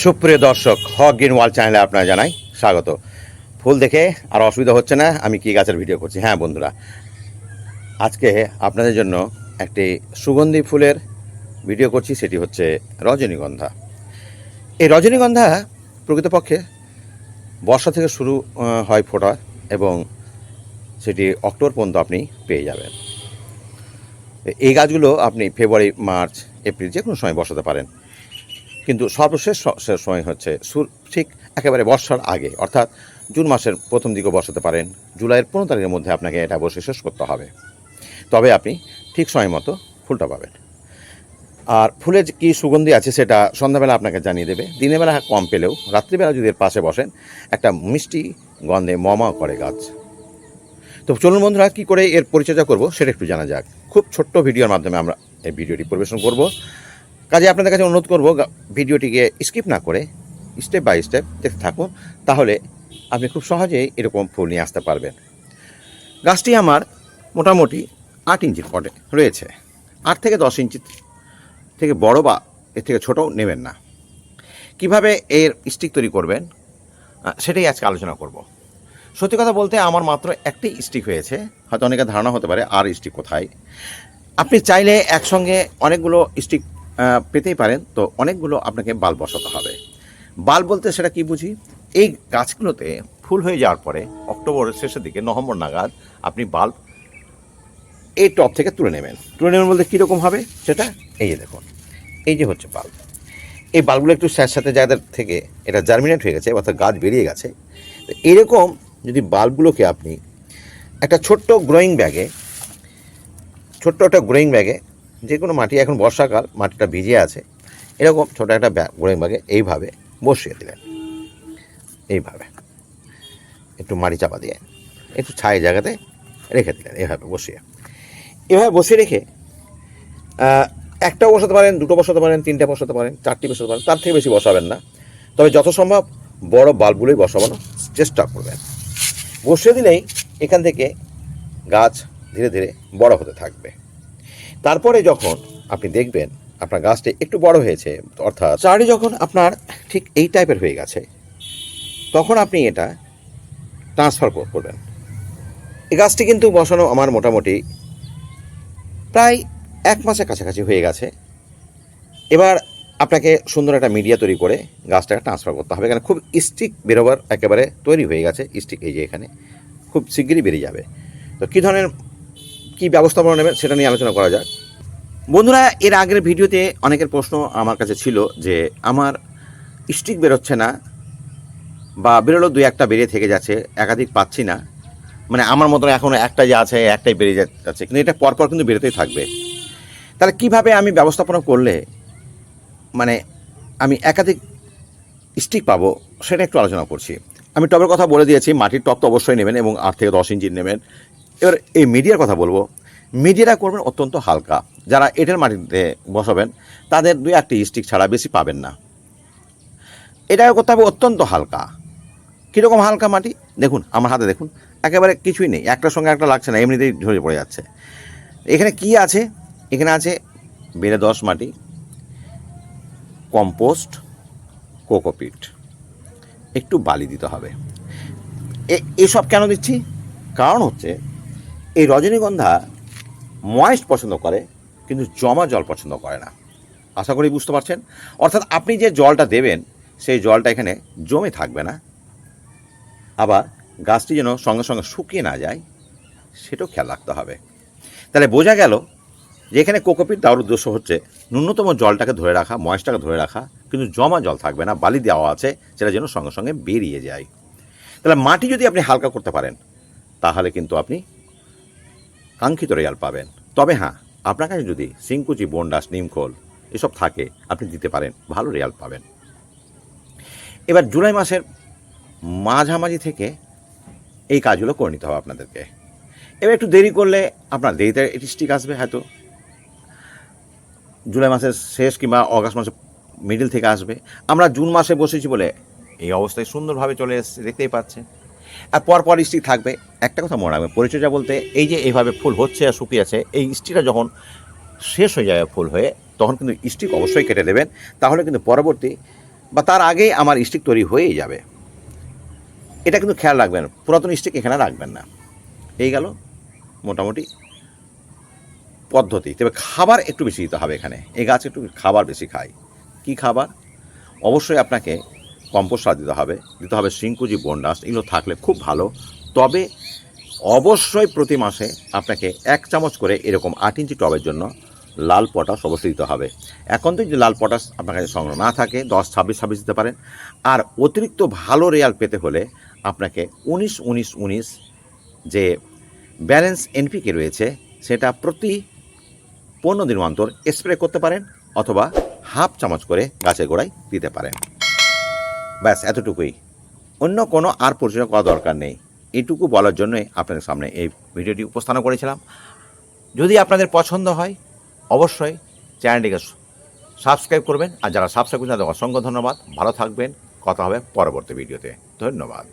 সুপ্রিয় দর্শক, হক গ্রিন ওয়াল চ্যানেলে আপনারা জানাই স্বাগত। ফুল দেখে আর অসুবিধা হচ্ছে না, আমি কি গাছের ভিডিও করছি? হ্যাঁ বন্ধুরা, আজকে আপনাদের জন্য একটি সুগন্ধি ফুলের ভিডিও করছি, সেটি হচ্ছে রজনীগন্ধা। এই রজনীগন্ধা প্রকৃতপক্ষে বর্ষা থেকে শুরু হয় ফোটা এবং সেটি অক্টোবর পর্যন্ত আপনি পেয়ে যাবেন। এই গাছগুলো আপনি ফেব্রুয়ারি, মার্চ, এপ্রিল যে কোনো সময় বসাতে পারেন। কিন্তু সর্বশেষ শেষ সময় হচ্ছে সুর ঠিক একেবারে বর্ষার আগে, অর্থাৎ জুন মাসের প্রথম দিকে বসাতে পারেন, জুলাইয়ের পনেরো তারিখের মধ্যে আপনাকে এটা বসে শেষ করতে হবে। তবে আপনি ঠিক সময় মতো ফুলটা পাবেন। আর ফুলের কি সুগন্ধি আছে সেটা সন্ধ্যাবেলা আপনাকে জানিয়ে দেবে। দিনের বেলা কম পেলেও, রাত্রিবেলা যদি এর পাশে বসেন, একটা মিষ্টি গন্ধে মমা করে গাছ। তো চলুন বন্ধুরা, কী করে এর পরিচর্যা করব সেটা একটু জানা যাক। খুব ছোট্ট ভিডিওর মাধ্যমে আমরা এই ভিডিওটি পরিবেশন করব। কাজে আপনাদের কাছে অনুরোধ করব ভিডিওটিকে স্কিপ না করে স্টেপ বাই স্টেপ দেখতে থাকুন, তাহলে আপনি খুব সহজেই এরকম ফুল নিয়ে আসতে পারবেন। গাছটি আমার মোটামুটি আট ইঞ্চির পটে রয়েছে। আট থেকে দশ ইঞ্চি থেকে বড় বা এর থেকে ছোটও নেবেন না। কীভাবে এর স্টিক তৈরি করবেন সেটাই আজকে আলোচনা করব। সত্যি কথা বলতে আমার মাত্র একটি স্টিক হয়েছে, হয়তো অনেকের ধারণা হতে পারে আর স্টিক কোথায়। আপনি চাইলে একসঙ্গে অনেকগুলো স্টিক পেতেই পারেন। তো অনেকগুলো আপনাকে বাল্ব বসাতে হবে। বাল্ব বলতে সেটা কি বুঝি? এই গাছগুলোতে ফুল হয়ে যাওয়ার পরে অক্টোবরের শেষের দিকে, নভেম্বর নাগাদ আপনি বাল্ব এই টপ থেকে তুলে নেবেন। তুলে নেবেন বলতে কীরকম হবে সেটা? এই যে দেখুন, এই যে হচ্ছে বাল্ব। এই বাল্বগুলো একটু স্যার সাথে যাদের থেকে এটা জার্মিনেট হয়ে গেছে, অর্থাৎ গাছ বেরিয়ে গেছে। তো এরকম যদি বাল্বগুলোকে আপনি একটা ছোট্ট গ্রোয়িং ব্যাগে ছোট্ট একটা গ্রোয়িং ব্যাগে যে কোনো মাটি, এখন বর্ষাকাল, মাটিটা ভিজে আছে। এরকম ছোট একটা গ্রোয়িং ব্যাগে এইভাবে বসিয়ে দিলেন। এইভাবে। একটু মাটি চাপা দিয়ে, একটু ছাই জায়গাতে রেখে দিলেন এভাবে বসিয়ে। এভাবে বসিয়ে রেখে একটা বসাতে পারেন, দুটো বসাতে পারেন, তিনটে বসাতে পারেন, চারটি বসাতে পারেন, তার থেকে বেশি বসাবেন না। তবে যত সম্ভব বড় বাল্বগুলোই বসাবানোর চেষ্টা করবেন। বসিয়ে দিলেই এখান থেকে গাছ ধীরে ধীরে বড় হতে থাকবে। তারপরে যখন আপনি দেখবেন আপনার গাছটি একটু বড় হয়েছে, অর্থাৎ চারি যখন আপনার ঠিক এই টাইপের হয়ে গেছে, তখন আপনি এটা ট্রান্সফার করবেন। এই গাছটি কিন্তু বসানো আমার মোটামুটি প্রায় এক মাসের কাছাকাছি হয়ে গেছে। এবার আপনাকে সুন্দর একটা মিডিয়া তৈরি করে গাছটাকে ট্রান্সফার করতে হবে। এখানে খুব স্টিক বেরোবার একেবারে তৈরি হয়ে গেছে স্টিক এই যে এখানে, খুব শিগগিরই বেরিয়ে যাবে। তো কী ধরনের কী ব্যবস্থাপনা নেবেন সেটা নিয়ে আলোচনা করা যাক। বন্ধুরা, এর আগের ভিডিওতে অনেকের প্রশ্ন আমার কাছে ছিল যে, আমার স্টিক বেরোচ্ছে না বা বেরোলো দুই একটা বেরিয়ে থেকে যাচ্ছে, একাধিক পাচ্ছি না। মানে আমার মতন এখনও একটা যে আছে, একটাই বেরিয়ে যাচ্ছে। কিন্তু এটা পরপর কিন্তু বেরোতেই থাকবে। তাহলে কীভাবে আমি ব্যবস্থাপনা করলে মানে আমি একাধিক স্টিক পাবো, সেটা একটু আলোচনা করছি। আমি টবের কথা বলে দিয়েছি, মাটির টব তো অবশ্যই নেবেন এবং আট থেকে দশ ইঞ্চির নেবেন। এবার এই মিডিয়ার কথা বলব। মিডিয়াটা করবেন অত্যন্ত হালকা। যারা এঁটেল মাটিতে বসাবেন, তাদের দুই একটি স্টিক ছাড়া বেশি পাবেন না। এটা করতে হবে অত্যন্ত হালকা। কীরকম হালকা মাটি? দেখুন, আমার হাতে দেখুন, একেবারে কিছুই নেই। একটার সঙ্গে একটা লাগছে না, এমনিতেই ঝরে পড়ে যাচ্ছে। এখানে কি আছে? এখানে আছে বেড়ে দশ মাটি, কম্পোস্ট, কোকোপিট। একটু বালি দিতে হবে। এসব কেন দিচ্ছি? কারণ হচ্ছে এই রজনীগন্ধা ময়েস্ট পছন্দ করে, কিন্তু জমা জল পছন্দ করে না। আশা করি বুঝতে পারছেন? অর্থাৎ আপনি যে জলটা দেবেন, সেই জলটা এখানে জমে থাকবে না। আবার গাছটি যেন সঙ্গে সঙ্গে শুকিয়ে না যায়, সেটাও খেয়াল রাখতে হবে। তাহলে বোঝা গেল যে এখানে কোকোপিট দেওয়ার উদ্দেশ্য হচ্ছে ন্যূনতম জলটাকে ধরে রাখা ময়েসটাকে ধরে রাখা, কিন্তু জমা জল থাকবে না, বালি দেওয়া আছে, সেটা যেন সঙ্গে সঙ্গে বেরিয়ে যায়। তাহলে মাটি যদি আপনি হালকা করতে পারেন, তাহলে কিন্তু আপনি কাঙ্ক্ষিত রেয়াল পাবেন। তবে হ্যাঁ আপনার কাছে যদি সিংকুচি, বন্ডাস, নিমখোল এসব থাকে, আপনি দিতে পারেন, ভালো রেয়াল পাবেন। এবার জুলাই মাসের মাঝামাঝি থেকে এই কাজগুলো করে নিতে হবে আপনাদেরকে। এবার একটু দেরি করলে আপনার দেরিতে এটি স্টিক আসবে হয়তো। জুলাই মাসের শেষ কিংবা অগাস্ট মাসের মিডিল থেকে আসবে। আমরা জুন মাসে বসেছি বলে এই অবস্থায় সুন্দরভাবে চলে এসছে, দেখতেই পাচ্ছেন। আর পরপর স্টিক থাকবে। একটা কথা মনে রাখবে, পরিচর্যা বলতে এই যে এইভাবে ফুল হচ্ছে আর শুকিয়ে আছে, এই স্টিকটা যখন শেষ হয়ে যাবে ফুল হয়ে, তখন কিন্তু স্টিক অবশ্যই কেটে দেবেন। তাহলে কিন্তু পরবর্তী বা তার আগেই আমার স্টিক তৈরি হয়েই যাবে। এটা কিন্তু খেয়াল রাখবেন, পুরাতন স্টিক এখানে রাখবেন না। এই গেল মোটামুটি পদ্ধতি। তবে খাবার একটু বেশি দিতে হবে এখানে। এই গাছ একটু খাবার বেশি খায় কি খাবার? অবশ্যই আপনাকে কম্পোস্ট সার দিতে হবে দিতে হবে সিঙ্কুজি বন্ডাস এগুলো থাকলে খুব ভালো। তবে অবশ্যই প্রতি মাসে আপনাকে এক চামচ করে এরকম আট ইঞ্চি টবের জন্য লাল পটাশ অবশ্যই দিতে হবে। এখন তো যদি লাল পটাশ আপনার কাছে সংগ্রহ না থাকে, দশ, ছাব্বিশ ছাব্বিশ দিতে পারেন। আর অতিরিক্ত ভালো রেয়াল পেতে হলে আপনাকে উনিশ উনিশ উনিশ যে ব্যালেন্স এনপিকে রয়েছে, সেটা প্রতি পনেরো দিন অন্তর স্প্রে করতে পারেন অথবা হাফ চামচ করে গাছের গোড়ায় দিতে পারেন। ব্যাস, এতটুকুই। অন্য কোনো আর পরিচয় করা দরকার নেই। এটুকু বলার জন্যই আপনাদের সামনে এই ভিডিওটি উপস্থান করেছিলাম। যদি আপনাদের পছন্দ হয়, অবশ্যই চ্যানেলটিকে সাবস্ক্রাইব করবেন। আর যারা সাবস্ক্রাইব করছেন, তাদের অসংখ্য ধন্যবাদ। ভালো থাকবেন। কথা হবে পরবর্তী ভিডিওতে। ধন্যবাদ।